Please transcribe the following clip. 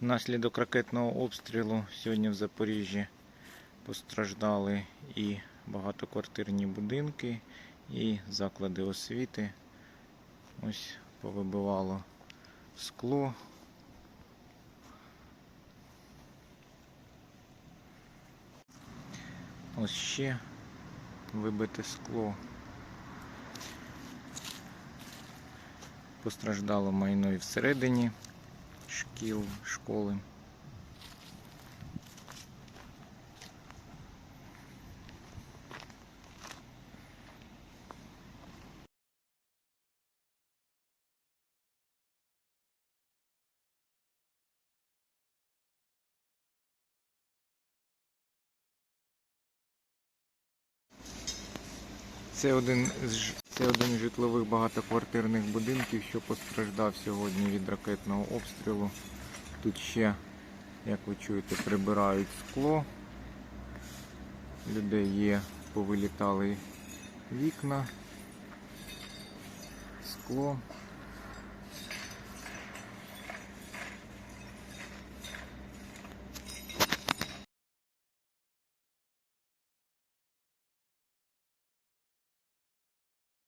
Внаслідок ракетного обстрілу сьогодні в Запоріжжі постраждали і багатоквартирні будинки, і заклади освіти. Ось повибивало скло. Ось ще вибите скло. Постраждало майно і всередині шкіл, школи. Це один з це один з житлових багатоквартирних будинків, що постраждав сьогодні від ракетного обстрілу. Тут ще, як ви чуєте, прибирають скло. Людей є, повилітали вікна, скло.